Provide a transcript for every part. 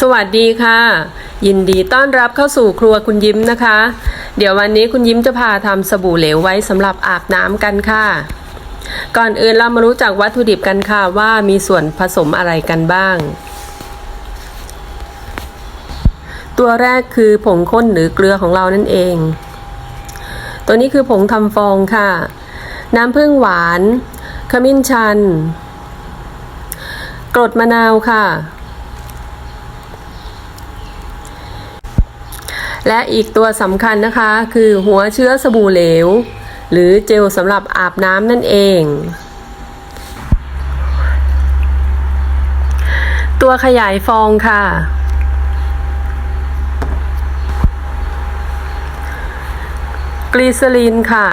สวัสดีค่ะ ยินดีต้อนรับเข้าสู่ครัวคุณยิ้มนะคะ เดี๋ยววันนี้คุณยิ้มจะพาทำสบู่เหลวไว้สำหรับอาบน้ำกันค่ะ ก่อนอื่นเรามารู้จักวัตถุดิบกันค่ะว่ามีส่วนผสมอะไรกันบ้าง ตัวแรกคือผงข้นหรือเกลือของเรานั่นเอง ตัวนี้คือผงทำฟองค่ะ น้ำผึ้งหวาน ขมิ้นชัน กรดมะนาวค่ะ และอีกตัวสำคัญนะคะคือหัวเชื้อสบู่เหลว หรือเจลสำหรับอาบน้ำนั่นเอง ตัวขยายฟองค่ะ กลีเซอรีนค่ะ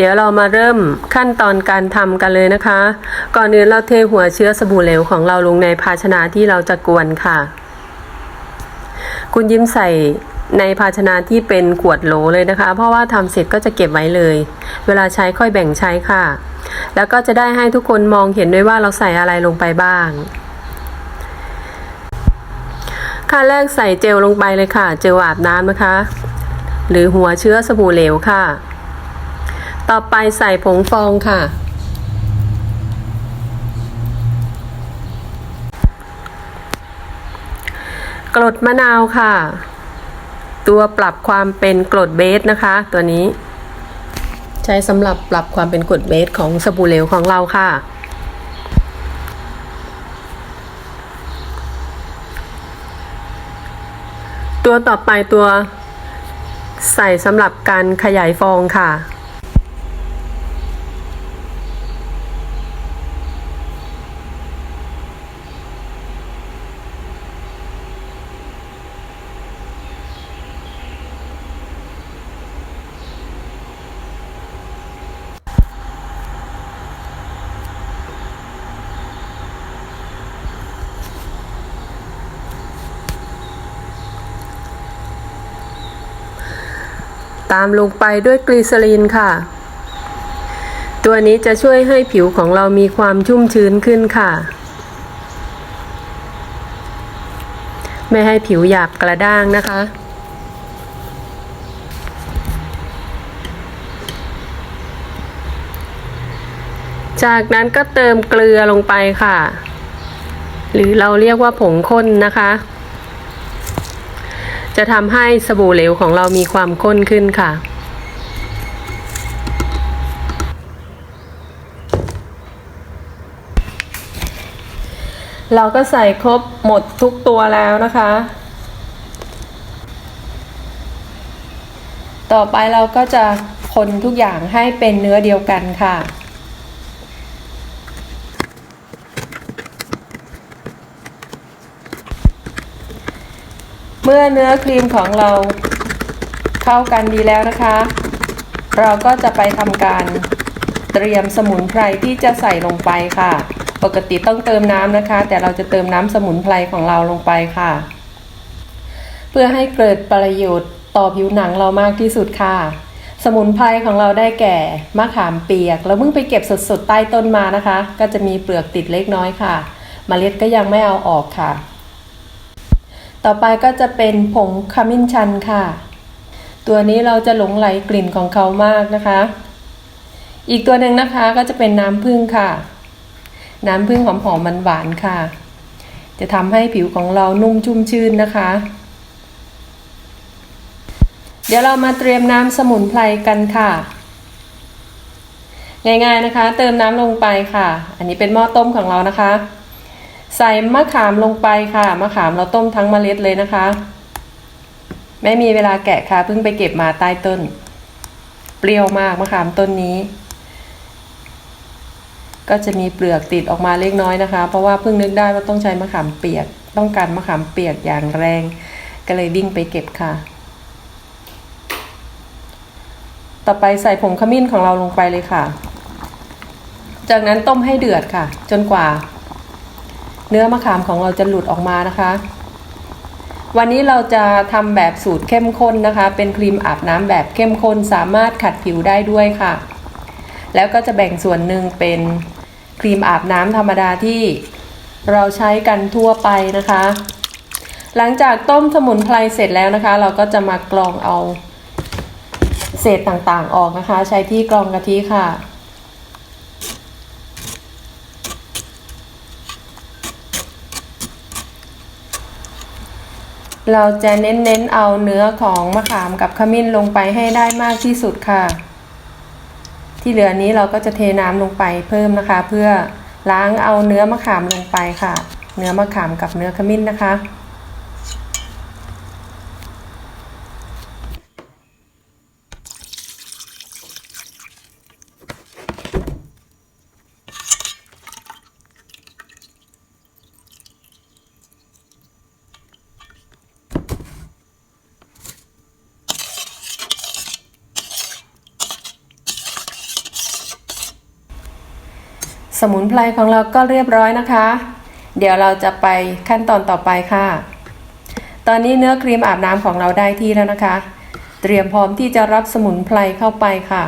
เดี๋ยวเรามาเริ่มขั้นตอนการทำกันเลยนะคะ ก่อนอื่นเราเทหัวเชื้อสบู่เหลวของเราลงในภาชนะที่เราจะกวนค่ะ คุณยิ้มใส่ในภาชนะที่เป็นขวดโหลเลยนะคะ เพราะว่าทำเสร็จก็จะเก็บไว้เลย เวลาใช้ค่อยแบ่งใช้ค่ะ แล้วก็จะได้ให้ทุกคนมองเห็นด้วยว่าเราใส่อะไรลงไปบ้างขั้นแรกใส่เจลลงไปเลยค่ะ เจลอาบน้ำนะคะ หรือหัวเชื้อสบู่เหลวค่ะ ต่อไปใส่ผงฟองค่ะ กรดมะนาวค่ะ ตัวปรับความเป็นกรดเบสนะคะ ตัวนี้ ใช้สำหรับปรับความเป็นกรดเบสของสบู่เหลวของเราค่ะตัวต่อไปตัวใส่สำหรับการขยายฟองค่ะ ตามลงไปด้วยกลีเซอรีนค่ะ ตัวนี้จะช่วยให้ผิวของเรามีความชุ่มชื้นขึ้นค่ะ ไม่ให้ผิวหยาบกระด้างนะคะจากนั้นก็เติมเกลือลงไปค่ะ หรือเราเรียกว่าผงข้นนะคะ จะทำให้สบู่เหลวของเรามีความข้นขึ้นค่ะ เราก็ใส่ครบหมดทุกตัวแล้วนะคะ ต่อไปเราก็จะคนทุกอย่างให้เป็นเนื้อเดียวกันค่ะ เมื่อเนื้อครีมของเราเข้ากันดีแล้วนะคะ เราก็จะไปทำการเตรียมสมุนไพรที่จะใส่ลงไปค่ะ ปกติต้องเติมน้ำนะคะ แต่เราจะเติมน้ำสมุนไพรของเราลงไปค่ะ เพื่อให้เกิดประโยชน์ต่อผิวหนังเรามากที่สุดค่ะ สมุนไพรของเราได้แก่มะขามเปียกเราเพิ่งไปเก็บสดๆใต้ต้นมานะคะ ก็จะมีเปลือกติดเล็กน้อยค่ะมเมล็ดก็ยังไม่เอาออกค่ะ ต่อไปก็จะเป็นผงขมิ้นชันค่ะ ตัวนี้เราจะหลงไหลกลิ่นของเขามากนะคะ อีกตัวหนึ่งนะคะก็จะเป็นน้ำผึ้งค่ะ น้ำผึ้งหอมๆมันหวานค่ะ จะทำให้ผิวของเรานุ่มชุ่มชื่นนะคะ เดี๋ยวเรามาเตรียมน้ำสมุนไพรกันค่ะง่ายๆนะคะ เติมน้ำลงไปค่ะ อันนี้เป็นหม้อต้มของเรานะคะ ใส่มะขามลงไปค่ะ มะขามเราต้มทั้งเมล็ดเลยนะคะ ไม่มีเวลาแกะค่ะเพิ่งไปเก็บมาใต้ต้น เปรี้ยวมากมะขามต้นนี้ ก็จะมีเปลือกติดออกมาเล็กน้อยนะคะ เพราะว่าเพิ่งนึกได้ว่าต้องใช้มะขามเปียก ต้องการมะขามเปียกอย่างแรง ก็เลยวิ่งไปเก็บค่ะ ต่อไปใส่ผงขมิ้นของเราลงไปเลยค่ะ จากนั้นต้มให้เดือดค่ะ จนกว่า เนื้อมะขามของเราจะหลุดออกมานะคะ วันนี้เราจะทำแบบสูตรเข้มข้นนะคะ เป็นครีมอาบน้ำแบบเข้มข้นสามารถขัดผิวได้ด้วยค่ะ แล้วก็จะแบ่งส่วนหนึ่งเป็นครีมอาบน้ำธรรมดาที่เราใช้กันทั่วไปนะคะ หลังจากต้มสมุนไพรเสร็จแล้วนะคะ เราก็จะมากรองเอาเศษต่างๆออกนะคะ ใช้ที่กรองกะทิค่ะ เราจะเน้นๆเอาเนื้อของมะขามกับขมิ้นลงไปให้ได้มากที่สุดค่ะ ที่เหลือนี้เราก็จะเทน้ำลงไปเพิ่มนะคะ เพื่อล้างเอาเนื้อมะขามลงไปค่ะ เนื้อมะขามกับเนื้อขมิ้นนะคะ สมุนไพรของเราก็เรียบร้อยนะคะ เดี๋ยวเราจะไปขั้นตอนต่อไปค่ะ ตอนนี้เนื้อครีมอาบน้ำของเราได้ที่แล้วนะคะ เตรียมพร้อมที่จะรับสมุนไพรเข้าไปค่ะ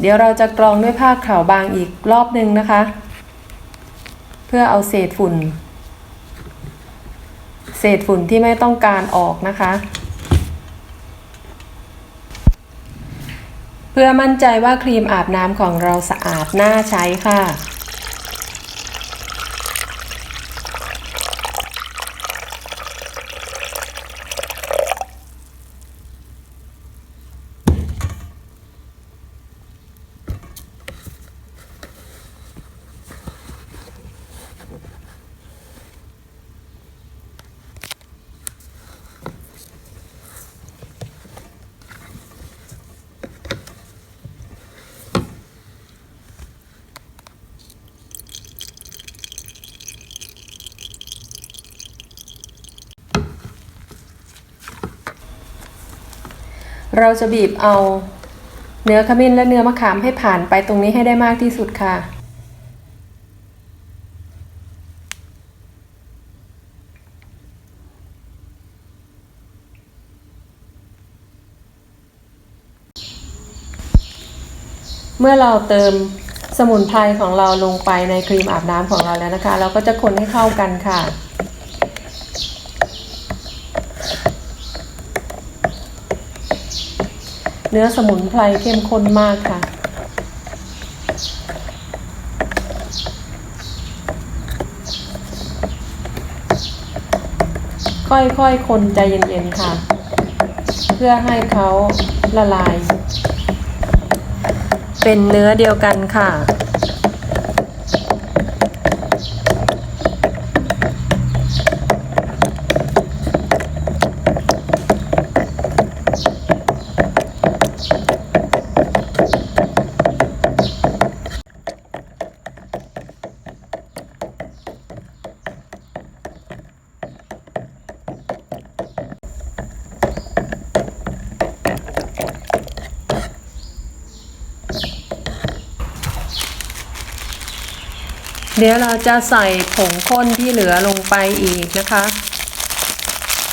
เดี๋ยวเราจะกรองด้วยผ้าขาวบางอีกรอบหนึ่งนะคะ เพื่อเอาเศษฝุ่น เศษฝุ่นที่ไม่ต้องการออกนะคะ พื่อมั่นใจว่าครีมอาบน้ำของเราสะอาดน่าใช้ค่ะ เราจะบีบเอาเนื้อขมิ้นและเนื้อมะขามให้ผ่านไปตรงนี้ให้ได้มากที่สุดค่ะ เมื่อเราเติมสมุนไพรของเราลงไปในครีมอาบน้ำของเราแล้วนะคะ เราก็จะคนให้เข้ากันค่ะ เนื้อสมุนไพรเข้มข้นมากค่ะ ค่อยๆ คนใจเย็นๆ ค่ะ เพื่อให้เขาละลาย เป็นเนื้อเดียวกันค่ะ เดี๋ยวเราจะใส่ผงข้นที่เหลือลงไปอีกนะคะ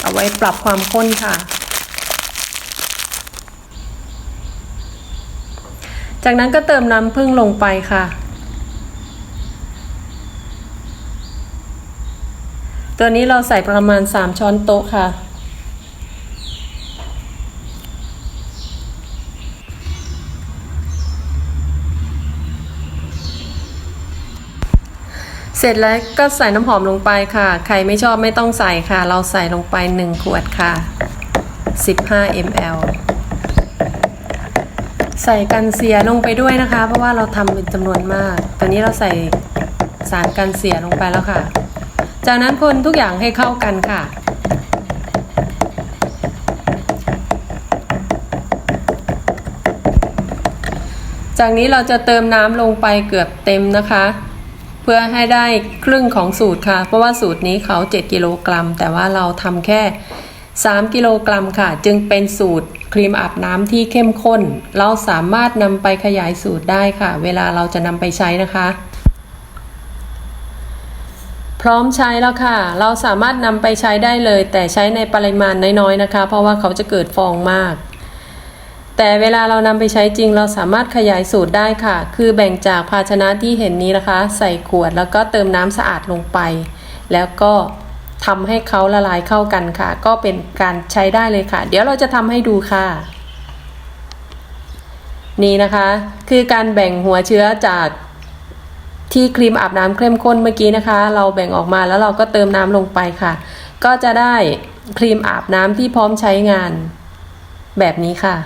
เอาไว้ปรับความข้นค่ะ จากนั้นก็เติมน้ำผึ้งลงไปค่ะ ตัวนี้เราใส่ประมาณ 3 ช้อนโต๊ะค่ะ เสร็จแล้วก็ใส่น้ำหอมลงไปค่ะ ใครไม่ชอบไม่ต้องใส่ค่ะ เราใส่ลงไป 1 ขวดค่ะ 15 ml ใส่กันเสียลงไปด้วยนะคะ เพราะว่าเราทำเป็นจำนวนมาก ตอนนี้เราใส่สารกันเสียลงไปแล้วค่ะ จากนั้นคนทุกอย่างให้เข้ากันค่ะจากนี้เราจะเติมน้ำลงไปเกือบเต็มนะคะ พื่อให้ได้ครึ่งของสูตรค่ะ เพราะว่าสูตรนี้เขา 7 กิโลกรัม แต่ว่าเราทำแค่ 3 กิโลกรัมค่ะ จึงเป็นสูตรครีมอาบน้ำที่เข้มข้น เราสามารถนำไปขยายสูตรได้ค่ะ เวลาเราจะนำไปใช้นะคะ พร้อมใช้แล้วค่ะ เราสามารถนำไปใช้ได้เลย แต่ใช้ในปริมาณน้อยๆนะคะ เพราะว่าเขาจะเกิดฟองมาก แต่เวลาเรานำไปใช้จริงเราสามารถขยายสูตรได้ค่ะ คือแบ่งจากภาชนะที่เห็นนี้นะคะ ใส่ขวดแล้วก็เติมน้ำสะอาดลงไป แล้วก็ทำให้เขาละลายเข้ากันค่ะ ก็เป็นการใช้ได้เลยค่ะ เดี๋ยวเราจะทำให้ดูค่ะ นี่นะคะ คือการแบ่งหัวเชื้อจากที่ครีมอาบน้ำเข้มข้นเมื่อกี้นะคะ เราแบ่งออกมาแล้วเราก็เติมน้ำลงไปค่ะ ก็จะได้ครีมอาบน้ำที่พร้อมใช้งาน แบบนี้ค่ะ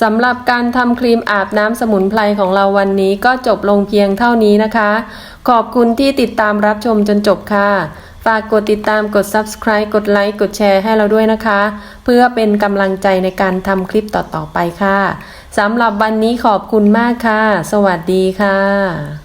สำหรับการทำครีมอาบน้ำสมุนไพรของเราวันนี้ก็จบลงเพียงเท่านี้นะคะ ขอบคุณที่ติดตามรับชมจนจบค่ะ ฝากกดติดตามกด subscribe กดไลค์กดแชร์ให้เราด้วยนะคะ เพื่อเป็นกำลังใจในการทำคลิปต่อๆไปค่ะสำหรับวันนี้ขอบคุณมากค่ะ สวัสดีค่ะ